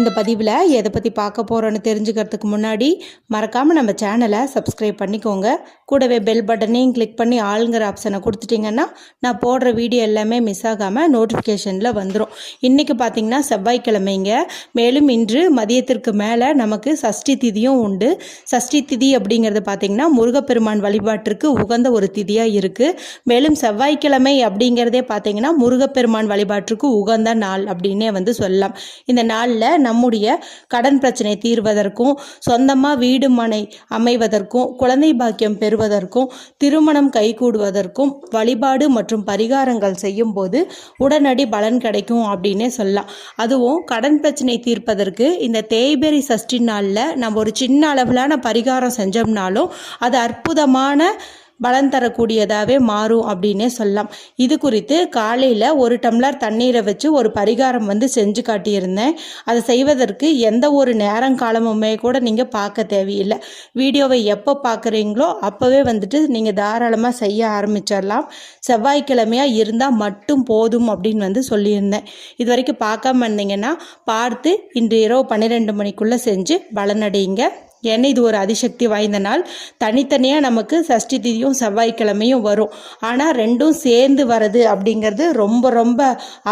இந்த பதிவில் எதை பற்றி பார்க்க போகிறோன்னு தெரிஞ்சுக்கிறதுக்கு முன்னாடி மறக்காமல் நம்ம சேனலை சப்ஸ்கிரைப் பண்ணிக்கோங்க. கூடவே பெல் பட்டனையும் கிளிக் பண்ணி ஆளுங்கிற ஆப்ஷனை கொடுத்துட்டிங்கன்னா நான் போடுற வீடியோ எல்லாமே மிஸ் ஆகாமல் நோட்டிஃபிகேஷனில் வந்துடும் இன்றைக்கி பார்த்தீங்கன்னா செவ்வாய்க்கிழமைங்க. மேலும் இன்று மதியத்திற்கு மேலே நமக்கு சஷ்டி திதியும் உண்டு. சஷ்டி திதி அப்படிங்கிறது பார்த்திங்கன்னா முருகப்பெருமான் வழிபாட்டிற்கு உகந்த ஒரு திதியாக இருக்குது மேலும் செவ்வாய்க்கிழமை அப்படிங்கிறதே பார்த்திங்கன்னா முருகப்பெருமான் வழிபாட்டிற்கு உகந்த நாள் அப்படின்னே வந்து சொல்லலாம். இந்த நாளில் நம்முடைய கடன் பிரச்சனை தீர்வதற்கும் சொந்தமாக வீடு மனை அமைவதற்கும் குழந்தை பாக்கியம் பெறுவதற்கும் திருமணம் கைகூடுவதற்கும் வழிபாடு மற்றும் பரிகாரங்கள் செய்யும் போது உடனடி பலன் கிடைக்கும் அப்படின்னே சொல்லலாம். அதுவும் கடன் பிரச்சனை தீர்ப்பதற்கு இந்த தேய்பெரி சஷ்டி நாளில் நம்ம ஒரு சின்ன அளவிலான பரிகாரம் செஞ்சோம்னாலும் அது அற்புதமான பலன் தரக்கூடியதாகவே மாறும் அப்படின்னே சொல்லலாம். இது குறித்து காலையில் ஒரு டம்ளர் தண்ணீரை வச்சு ஒரு பரிகாரம் வந்து செஞ்சு காட்டியிருந்தேன். அதை செய்வதற்கு எந்த ஒரு நேரம் காலமுமே கூட நீங்கள் பார்க்க தேவையில்லை. வீடியோவை எப்போ பார்க்குறீங்களோ அப்போவே வந்துட்டு நீங்கள் தாராளமாக செய்ய ஆரம்பிச்சிடலாம். செவ்வாய்க்கிழமையாக இருந்தால் மட்டும் போதும் அப்படின்னு வந்து சொல்லியிருந்தேன். இது வரைக்கும் பார்க்காம இருந்தீங்கன்னா பார்த்து இன்று இரவு பன்னிரெண்டு மணிக்குள்ளே செஞ்சு பலனடையுங்க. ஏன்னா இது ஒரு அதிசக்தி வாய்ந்த நாள். தனித்தனியாக நமக்கு சஷ்டி திதியும் செவ்வாய்க்கிழமையும் வரும். ஆனால் ரெண்டும் சேர்ந்து வர்றது அப்படிங்கிறது ரொம்ப ரொம்ப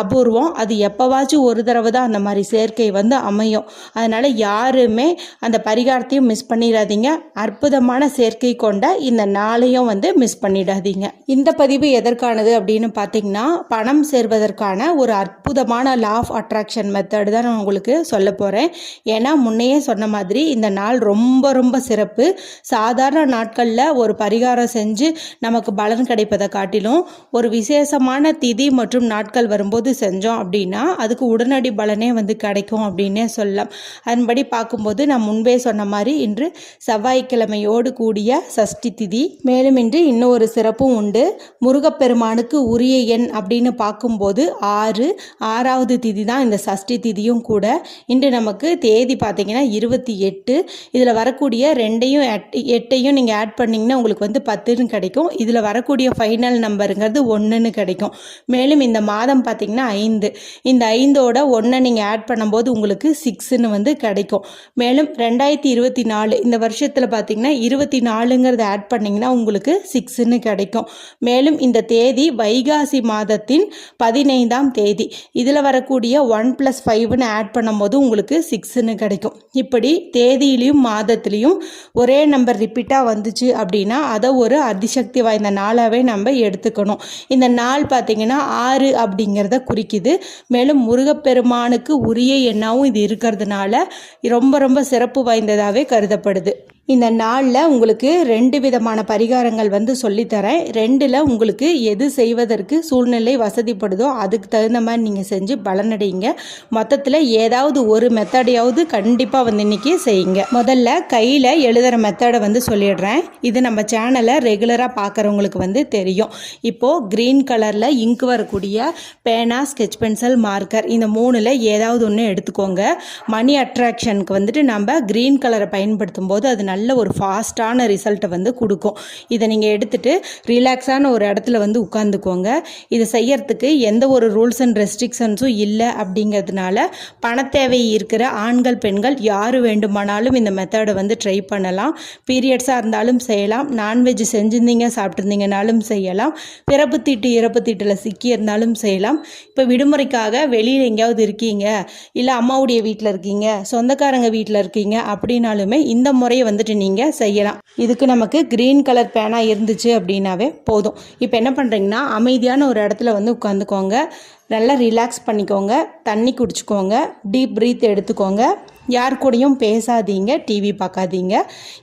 அபூர்வம். அது எப்போவாச்சும் ஒரு தடவை தான் அந்த மாதிரி சேர்க்கை வந்து அமையும். அதனால் யாருமே அந்த பரிகாரத்தையும் மிஸ் பண்ணிடாதீங்க. அற்புதமான சேர்க்கை கொண்ட இந்த நாளையும் வந்து மிஸ் பண்ணிடாதீங்க. இந்த பதிவு எதற்கானது அப்படின்னு பார்த்தீங்கன்னா பணம் சேர்வதற்கான ஒரு அற்புதமான லா ஆஃப் அட்ராக்ஷன் மெத்தடு தான் நான் உங்களுக்கு சொல்ல போகிறேன் ஏன்னா முன்னையே சொன்ன மாதிரி இந்த நாள் ரொம்ப ரொம்ப ரொம்ப சிறப்பு. சாதாரண நாட்களில் ஒரு பரிகாரம் செஞ்சு நமக்கு பலன் கிடைப்பதை காட்டிலும் ஒரு விசேஷமான திதி மற்றும் நாட்கள் வரும்போது செஞ்சோம் அப்படின்னா அதுக்கு உடனடி பலனே வந்து கிடைக்கும் அப்படின்னே சொல்லலாம். அதன்படி பார்க்கும்போது நான் முன்பே சொன்ன மாதிரி இன்று செவ்வாய்க்கிழமையோடு கூடிய சஷ்டி திதி. மேலும் இன்று இன்னும் ஒரு சிறப்பும் உண்டு. முருகப்பெருமானுக்கு உரிய எண் அப்படின்னு பார்க்கும்போது ஆறு ஆறாவது திதி தான் இந்த சஷ்டி திதியும் கூட. இன்று நமக்கு தேதி பார்த்தீங்கன்னா இருபத்தி எட்டு. இதில் வரக்கூடிய ரெண்டையும் எட்- எட்டையும் நீங்கள் ஆட் பண்ணிங்கன்னா உங்களுக்கு வந்து பத்துன்னு கிடைக்கும். இதில் வரக்கூடிய ஃபைனல் நம்பருங்கிறது ஒன்றுன்னு கிடைக்கும். மேலும் இந்த மாதம் பார்த்தீங்கன்னா ஐந்து. இந்த ஐந்தோட ஒன்றை நீங்கள் ஆட் பண்ணும்போது உங்களுக்கு சிக்ஸ்ன்னு வந்து கிடைக்கும். மேலும் ரெண்டாயிரத்தி இருபத்தி நாலு இந்த வருஷத்தில் பார்த்தீங்கன்னா இருபத்தி நாலுங்கிறத ஆட் பண்ணிங்கன்னா உங்களுக்கு சிக்ஸ்ன்னு கிடைக்கும். மேலும் இந்த தேதி வைகாசி மாதத்தின் பதினைந்தாம் தேதி. இதில் வரக்கூடிய ஒன் ப்ளஸ் ஃபைவ்னு ஆட் பண்ணும்போது உங்களுக்கு சிக்ஸ்ன்னு கிடைக்கும். இப்படி தேதியிலையும் மாதத்துலேயும் ஒரே நம்பர் ரிப்பீட்டாக வந்துச்சு அப்படின்னா அதை ஒரு அதிசக்தி வாய்ந்த நாளாகவே நம்ம எடுத்துக்கணும். இந்த நாள் பார்த்திங்கன்னா ஆறு அப்படிங்கிறத குறிக்குது. மேலும் முருகப்பெருமானுக்கு உரிய எண்ணாவும் இது இருக்கிறதுனால ரொம்ப ரொம்ப சிறப்பு வாய்ந்ததாகவே கருதப்படுது. இந்த நாளில் உங்களுக்கு ரெண்டு விதமான பரிகாரங்கள் வந்து சொல்லித்தரேன். ரெண்டில் உங்களுக்கு எது செய்வதற்கு சூழ்நிலை வசதிப்படுதோ அதுக்கு தகுந்த மாதிரி நீங்கள் செஞ்சு பலனடையுங்க. மொத்தத்தில் ஏதாவது ஒரு மெத்தடையாவது கண்டிப்பாக வந்து இன்றைக்கி செய்யுங்க. முதல்ல கையில் எழுதுகிற மெத்தடை வந்து சொல்லிடுறேன். இது நம்ம சேனலை ரெகுலராக பார்க்குறவங்களுக்கு வந்து தெரியும். இப்போது க்ரீன் கலரில் இங்கு வரக்கூடிய பேனா ஸ்கெச் பென்சில் மார்க்கர் இந்த மூணில் ஏதாவது ஒன்று எடுத்துக்கோங்க. மணி அட்ராக்ஷனுக்கு வந்துட்டு நம்ம க்ரீன் கலரை பயன்படுத்தும் போது அது நல்ல ஒரு ஃபாஸ்ட்டான ரிசல்ட்டை வந்து கொடுக்கும். இதை நீங்கள் எடுத்துகிட்டு ரிலாக்ஸான ஒரு இடத்துல வந்து உட்காந்துக்கோங்க இதை செய்யறதுக்கு எந்த ஒரு ரூல்ஸ் அண்ட் ரெஸ்ட்ரிக்ஷன்ஸும் இல்லை அப்படிங்கிறதுனால பணத்தேவை இருக்கிற ஆண்கள் பெண்கள் யார் வேண்டுமானாலும் இந்த மெத்தடை வந்து ட்ரை பண்ணலாம். பீரியட்ஸாக இருந்தாலும் செய்யலாம். நான்வெஜ் செஞ்சுருந்தீங்க சாப்பிட்ருந்தீங்கனாலும் செய்யலாம். பிறப்பு தீட்டு இறப்பு தீட்டில் சிக்கி இருந்தாலும் செய்யலாம். இப்போ விடுமுறைக்காக வெளியில் எங்கேயாவது இருக்கீங்க இல்லை அம்மாவுடைய வீட்டில் இருக்கீங்க சொந்தக்காரங்க வீட்டில் இருக்கீங்க அப்படின்னாலுமே இந்த முறையை வந்துட்டு நீங்கள் செய்யலாம். இதுக்கு நமக்கு க்ரீன் கலர் பேனா இருந்துச்சு அப்படின்னாவே போதும். இப்போ என்ன பண்ணுறீங்கன்னா அமைதியான ஒரு இடத்துல வந்து உட்காந்துக்கோங்க. நல்லா ரிலாக்ஸ் பண்ணிக்கோங்க. தண்ணி குடிச்சுக்கோங்க. டீப் ப்ரீத் எடுத்துக்கோங்க. யார் கூடயும் பேசாதீங்க டிவி பார்க்காதீங்க.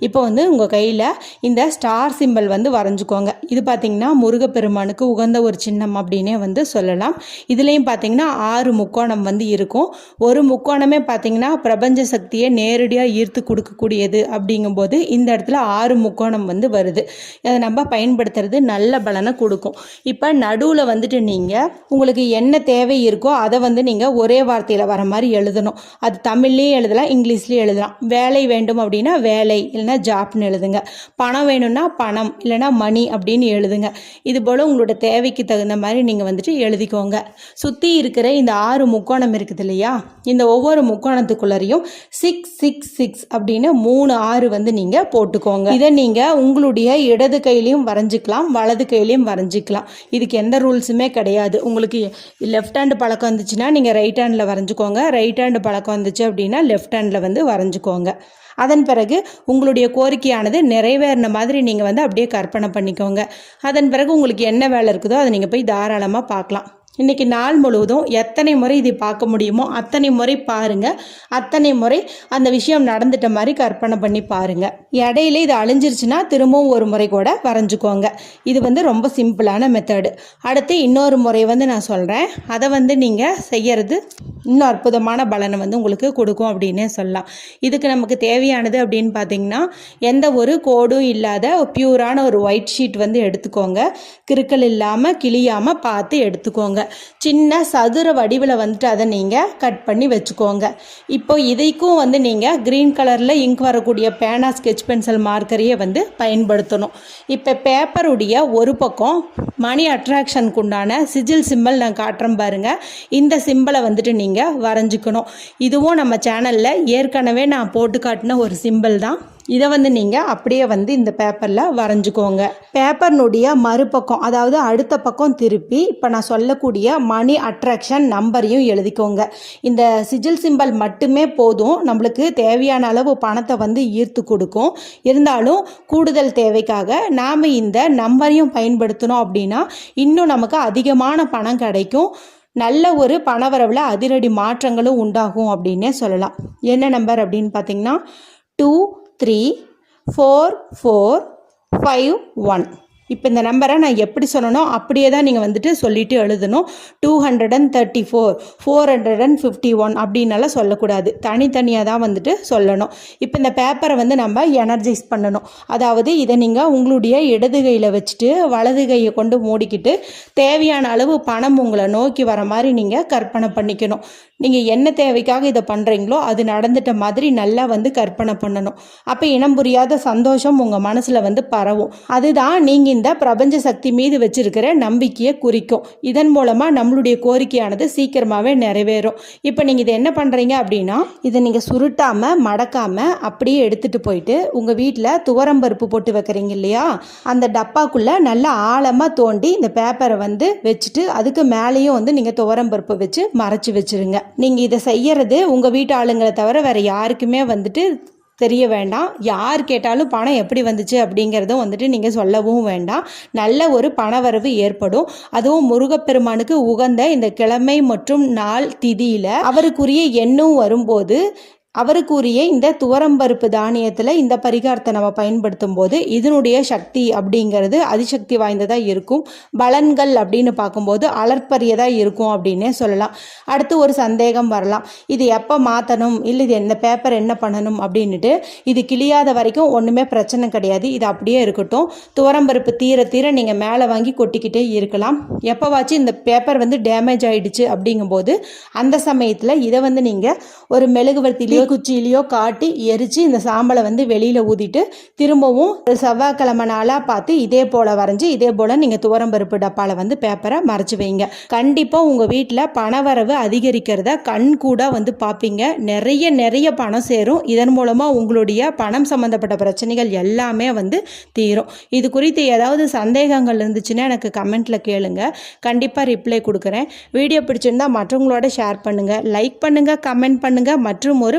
இப்போ வந்து உங்கள் கையில் இந்த ஸ்டார் சிம்பல் வந்து வரைஞ்சிக்கோங்க. இது பார்த்திங்கன்னா முருகப்பெருமானுக்கு உகந்த ஒரு சின்னம் அப்படின்னே வந்து சொல்லலாம். இதுலேயும் பார்த்தீங்கன்னா ஆறு முக்கோணம் வந்து இருக்கும். ஒரு முக்கோணமே பார்த்தீங்கன்னா பிரபஞ்ச சக்தியை நேரடியாக ஈர்த்து கொடுக்கக்கூடியது அப்படிங்கும்போது இந்த இடத்துல ஆறு முக்கோணம் வந்து வருது. அதை நம்ம பயன்படுத்துறது நல்ல பலனை கொடுக்கும். இப்போ நடுவில் வந்துட்டு நீங்கள் உங்களுக்கு என்ன தேவை இருக்கோ அதை வந்து நீங்கள் ஒரே வார்த்தையில் வர மாதிரி எழுதணும். அது தமிழ்லேயும் எழுதலாம் இங்கிலீஷ்லேயும் எழுதலாம். வேலை வேண்டும் அப்படின்னா வேலை இல்லைன்னா ஜாப்னு எழுதுங்க. பணம் வேணும்னா பணம் இல்லைன்னா மணி அப்படின்னு எழுதுங்க. இது போல் உங்களோட தேவைக்கு தகுந்த மாதிரி நீங்கள் வந்துட்டு எழுதிக்கோங்க. சுற்றி இருக்கிற இந்த ஆறு முக்கோணம் இருக்குது இல்லையா? இந்த ஒவ்வொரு முக்கோணத்துக்குள்ளரையும் சிக்ஸ் சிக்ஸ் சிக்ஸ் அப்படின்னு மூணு ஆறு வந்து நீங்கள் போட்டுக்கோங்க. இதை நீங்கள் உங்களுடைய இடது கையிலையும் வரைஞ்சிக்கலாம் வலது கையிலையும் வரைஞ்சிக்கலாம். இதுக்கு எந்த ரூல்ஸுமே கிடையாது. உங்களுக்கு லெஃப்ட் ஹேண்டு பழக்கம் வந்துச்சுன்னா நீங்கள் ரைட் ஹேண்டில் வரைஞ்சிக்கோங்க. ரைட் ஹேண்டு பழக்கம் வந்துச்சு அப்படின்னா லெஃப்ட் ஹேண்டில் வந்து வரைஞ்சிக்கோங்க. அதன் பிறகு உங்களுடைய கோரிக்கையானது நிறைவேறின மாதிரி நீங்கள் வந்து அப்படியே கற்பனை பண்ணிக்கோங்க. அதன் பிறகு உங்களுக்கு என்ன வேலை இருக்குதோ அதை நீங்கள் போய் தாராளமாக பார்க்கலாம். இன்றைக்கி நாள் முழுவதும் எத்தனை முறை இதை பார்க்க முடியுமோ அத்தனை முறை பாருங்கள் அத்தனை முறை அந்த விஷயம் நடந்துட்ட மாதிரி கற்பனை பண்ணி பாருங்கள் இடையில இது அழிஞ்சிருச்சுன்னா திரும்பவும் ஒரு முறை கூட வரைஞ்சிக்கோங்க. இது வந்து ரொம்ப சிம்பிளான மெத்தடு அடுத்து இன்னொரு முறை வந்து நான் சொல்கிறேன் அதை வந்து நீங்கள் செய்யறது இன்னும் அற்புதமான பலனை வந்து உங்களுக்கு கொடுக்கும் அப்படின்னே சொல்லலாம். இதுக்கு நமக்கு தேவையானது அப்படின்னு பார்த்தீங்கன்னா எந்த ஒரு கோடும் இல்லாத பியூரான ஒரு ஒயிட் ஷீட் வந்து எடுத்துக்கோங்க. கிறுக்கல் இல்லாமல் கிளியாமல் பார்த்து எடுத்துக்கோங்க. சின்ன சதுர வடிவில் வந்துட்டு அதை நீங்கள் கட் பண்ணி வச்சுக்கோங்க. இப்போ இதைக்கும் வந்து நீங்கள் க்ரீன் கலரில் இங்க் வரக்கூடிய பேனா ஸ்கெச் பென்சில் மார்க்கரையே வந்து பயன்படுத்தணும். இப்போ பேப்பருடைய ஒரு பக்கம் மணி அட்ராக்ஷனுக்கு உண்டான சிஜில் சிம்பிள் நான் காட்டுறேன் பாருங்கள் இந்த சிம்பிளை வந்துட்டு நீங்கள் வரைஞ்சிக்கணும். இதுவும் நம்ம சேனலில் ஏற்கனவே நான் போட்டு காட்டின ஒரு சிம்பிள் தான். இதை வந்து நீங்கள் அப்படியே வந்து இந்த பேப்பரில் வரைஞ்சிக்கோங்க. பேப்பர்னுடைய மறுபக்கம் அதாவது அடுத்த பக்கம் திருப்பி இப்போ நான் சொல்லக்கூடிய மணி அட்ராக்ஷன் நம்பரையும் எழுதிக்கோங்க. இந்த சிஜில் சிம்பல் மட்டுமே போதும் நம்மளுக்கு தேவையான அளவு பணத்தை வந்து ஈர்த்து கொடுக்கும். இருந்தாலும் கூடுதல் தேவைக்காக நாம் இந்த நம்பரையும் பயன்படுத்தணும் அப்படின்னா இன்னும் நமக்கு அதிகமான பணம் கிடைக்கும். நல்ல ஒரு பணவரவில் அதிரடி மாற்றங்களும் உண்டாகும் அப்படின்னே சொல்லலாம். என்ன நம்பர் அப்படின்னு பார்த்தீங்கன்னா two three four four five one இப்போ இந்த நம்பரை நான் எப்படி சொல்லணும் அப்படியே தான் நீங்கள் வந்துட்டு சொல்லிவிட்டு எழுதணும். Two hundred and thirty four four hundred and fifty one அப்படின்னால சொல்லக்கூடாது. தனித்தனியாக தான் வந்துட்டு சொல்லணும். இப்போ இந்த பேப்பரை வந்து நம்ம எனர்ஜைஸ் பண்ணணும். அதாவது இதை நீங்கள் உங்களுடைய இடது கையில் வச்சுட்டு வலது கையை கொண்டு மூடிக்கிட்டு தேவையான அளவு பணம் உங்களை நோக்கி வர மாதிரி நீங்கள் கற்பனை பண்ணிக்கணும். நீங்கள் என்ன தேவைக்காக இதை பண்ணுறீங்களோ அது நடந்துட்ட மாதிரி நல்லா வந்து கற்பனை பண்ணணும். அப்போ இனம் புரியாத சந்தோஷம் உங்கள் மனசில் வந்து பரவும். அதுதான் நீங்கள் இந்த பிரபஞ்ச சக்தி மீது வச்சிருக்கிற நம்பிக்கையை குறிக்கும். இதன் மூலமாக நம்மளுடைய கோரிக்கையானது சீக்கிரமாகவே நிறைவேறும். இப்போ நீங்கள் இதை என்ன பண்ணுறீங்க அப்படின்னா இதை நீங்கள் சுருட்டாமல் மடக்காமல் அப்படியே எடுத்துகிட்டு போயிட்டு உங்கள் வீட்டில் துவரம்பருப்பு போட்டு வைக்கிறீங்க இல்லையா? அந்த டப்பாக்குள்ளே நல்லா ஆழமாக தோண்டி இந்த பேப்பரை வந்து வச்சுட்டு அதுக்கு மேலேயும் வந்து நீங்கள் துவரம்பருப்பு வச்சு மறைச்சி வச்சுருங்க. நீங்கள் இதை செய்யறது உங்கள் வீட்டு ஆளுங்களை தவிர வேறு யாருக்குமே வந்துட்டு தெரிய வேண்டாம். யார் கேட்டாலும் பணம் எப்படி வந்துச்சு அப்படிங்கிறதும் வந்துட்டு நீங்கள் சொல்லவும் வேண்டாம். நல்ல ஒரு பணவரவு ஏற்படும். அதுவும் முருகப்பெருமானுக்கு உகந்த இந்த கிழமை மற்றும் நாள் திதியில் அவருக்குரிய எண்ணும் வரும்போது அவருக்குரிய இந்த துவரம்பருப்பு தானியத்தில் இந்த பரிகாரத்தை நம்ம பயன்படுத்தும் போது இதனுடைய சக்தி அப்படிங்கிறது அதிசக்தி வாய்ந்ததாக இருக்கும். பலன்கள் அப்படின்னு பார்க்கும்போது அலற்பரியதாக இருக்கும் அப்படின்னே சொல்லலாம். அடுத்து ஒரு சந்தேகம் வரலாம். இது எப்போ மாற்றணும் இல்லை இது இந்த பேப்பர் என்ன பண்ணணும் அப்படின்ட்டு இது கிளியாத வரைக்கும் ஒன்றுமே பிரச்சனை கிடையாது. இது அப்படியே இருக்கட்டும். துவரம்பருப்பு தீர தீர நீங்கள் மேலே வாங்கி கொட்டிக்கிட்டே இருக்கலாம். எப்போவாச்சும் இந்த பேப்பர் வந்து டேமேஜ் ஆகிடுச்சு அப்படிங்கும்போது அந்த சமயத்தில் இதை வந்து நீங்கள் ஒரு மெழுகுவர்த்திலையோ குச்சியிலையோ காட்டி எரித்து இந்த சாம்பலை வந்து வெளியில் ஊதிட்டு திரும்பவும் ஒரு செவ்வாய்க்கிழமை நாளாக பார்த்து இதே போல் வரைஞ்சி இதே போல் நீங்கள் துவரம்பருப்பு டப்பாவில் வந்து பேப்பரை மறைச்சி வைங்க. கண்டிப்பாக உங்கள் வீட்டில் பணவரவு அதிகரிக்கிறத கண் கூட வந்து பார்ப்பீங்க நிறைய நிறைய பணம் சேரும். இதன் மூலமாக உங்களுடைய பணம் சம்மந்தப்பட்ட பிரச்சனைகள் எல்லாமே வந்து தீரும். இது குறித்து ஏதாவது சந்தேகங்கள் இருந்துச்சுன்னா எனக்கு கமெண்ட்டில் கேளுங்க. கண்டிப்பாக ரிப்ளை கொடுக்குறேன். வீடியோ பிடிச்சிருந்தா மற்றவங்களோட ஷேர் பண்ணுங்கள் லைக் பண்ணுங்கள் கமெண்ட் பண்ணுங்கள் மற்றும் ஒரு